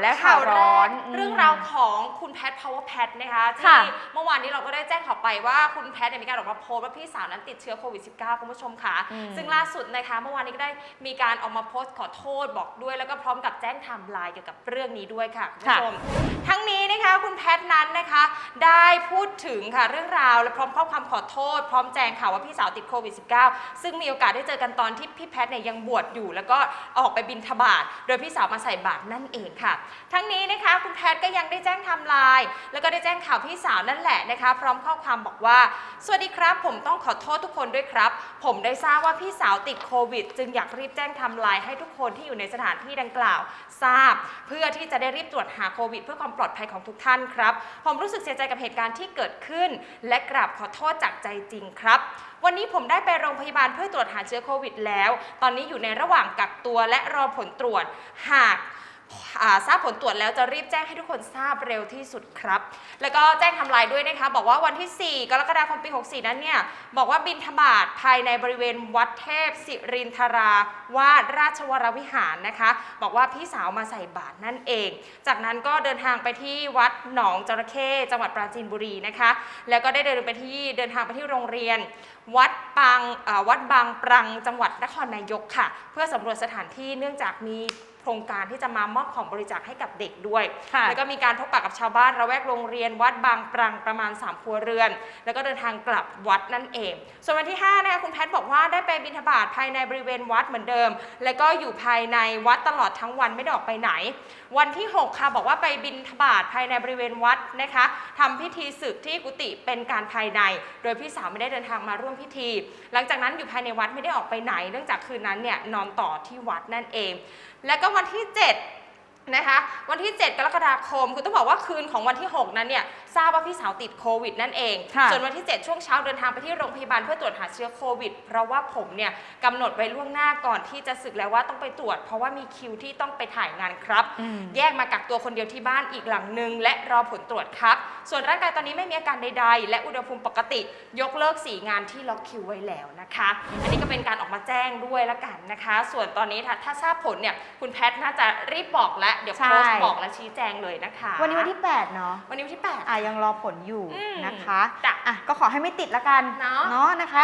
แรร้อกนเรื่องราวของคุณแพท power pat นะคะที่ค่ะเมื่อวานนี้เราก็ได้แจ้งข่าวไปว่าคุณแพทเนี่ยมีการออกมาโพสต์ว่าพี่สาวนั้นติดเชื้อโควิด -19 คุณผู้ชมค่ะอืมซึ่งล่าสุดนะคะเมื่อวานนี้ก็ได้มีการออกมาโพสต์ขอโทษบอกด้วย แล้วก็พร้อมกับแจ้งไทม์ไลน์เกี่ยวกับเรื่องนี้ด้วยค่ะคุณผู้ชม ทั้งนี้นะคะคุณแพทนั้นนะคะ ได้พูดถึงค่ะเรื่องราวและพร้อมข้อความขอโทษ พร้อมแจ้งข่าวว่าพี่สาวติดโควิด -19 ซึ่งมีโอกาสได้เจอกันตอนที่พี่แพทเนี่ยยังบวชอยู่ แล้วก็ออกไปบินทบาทโดยพี่สาวมาใส่บาตรนั่นเองค่ะทั้งนี้นะคะคุณแพทย์ก็ยังได้แจ้งทม์ไลน์แล้วก็ได้แจ้งข่าวพี่สาวนั่นแหละนะคะ พร้อมข้อความบอกว่า สวัสดีครับ ผมต้องขอโทษทุกคนด้วยครับ ผมได้ทราบว่าพี่สาวติดโควิด จึงอยากรีบแจ้งทม์ไลน์ให้ทุกคนที่อยู่ในสถานที่ดังกล่าว ทราบ เพื่อที่จะได้รีบตรวจหาโควิด เพื่อความปลอดภัยของทุกท่านครับ ผมรู้สึกเสียใจกับเหตุการณ์ที่เกิดขึ้น และกราบขอโทษจากใจจริงครับวันนี้ผมได้ไปโรงพยาบาลเพื่อตรวจหาเชื้อโควิดแล้ว ตอนนี้อยู่ในระหว่างกักตัวและรอผลตรวจ หาก ทราบผลตรวจแล้วจะรีบแจ้งให้ทุกคนทราบเร็วที่สุดครับ แล้วก็แจ้งทำลายด้วยนะคะ บอกว่าวันที่ 4 กรกฎาคมปี 64 นั้นเนี่ย บอกว่าบินธบาตภายในบริเวณวัดเทพสิรินทราวาสราชวรวิหารนะคะ บอกว่าพี่สาวมาใส่บาตรนั่นเอง จากนั้นก็เดินทางไปที่วัดหนองจระเข้จังหวัดปราจีนบุรีนะคะ แล้วก็ได้เดินไปที่เดินทางไปที่โรงเรียน วัดปางวัดบางปรังจังหวัดนครนายกค่ะ เพื่อสำรวจสถานที่เนื่องจากมี โครงการที่จะมามอบของบริจาคให้กับเด็กด้วย ค่ะแล้วก็มีการพบปะกับชาวบ้านระแวกโรงเรียนวัดบางปรังประมาณ3ครัวเรือน แล้วก็เดินทางกลับวัดนั่นเอง ส่วนวันที่5นะคะคุณแพทย์บอกว่าได้ไปบิณฑบาตภายในบริเวณวัดเหมือนเดิม แล้วก็อยู่ภายในวัดตลอดทั้งวันไม่ได้ออกไปไหน วันที่ 6 ค่ะบอกว่าไปบิณฑบาตภายในบริเวณวัดนะคะทำพิธีศึกที่กุฏิเป็นการภายใน โดยพี่สาวไม่ได้เดินทางมาร่วมพิธี หลังจากนั้นอยู่ภายในวัดไม่ได้ออกไปไหน เนื่องจากคืนนั้นเนี่ยนอนต่อที่วัดนั่นเอง แล้วก็วันที่ 7 นะคะวันที่ 7 กรกฎาคม คือต้องบอกว่าคืนของวันที่ 6 นั้นเนี่ยทราบว่าพี่สาวติดโควิดนั่นเอง ค่ะส่วนวันที่ 7 ช่วงเช้าเดินทางไปที่โรงพยาบาลเพื่อตรวจหาเชื้อโควิด เพราะว่าผมเนี่ยกำหนดไว้ล่วงหน้าก่อนที่จะศึกแล้วว่าต้องไปตรวจ เพราะว่ามีคิวที่ต้องไปถ่ายงานครับ อืม แยกมากักตัวคนเดียวที่บ้านอีกหลังหนึ่งและรอผลตรวจครับ ส่วนร่างกายตอนนี้ไม่มีอาการใด ๆ และอุณหภูมิปกติยกเลิกสีงานที่ล็อกคิวไว้แล้วนะคะ อันนี้ก็เป็นการออกมาแจ้งด้วยละกันนะคะ ส่วนตอนนี้ถ้าถ้าทราบผลเนี่ยคุณแพทย์น่าจะรีบบอกและเดี๋ยวใช่โพสต์บอกและชี้แจงเลยนะคะวันนี้วันที่ 8 เนาะวันนี้วันที่8อะยังรอผลอยู่อืมนะคะจ้ะอะก็ขอให้ไม่ติดละกันเนาะ เนาะนะคะ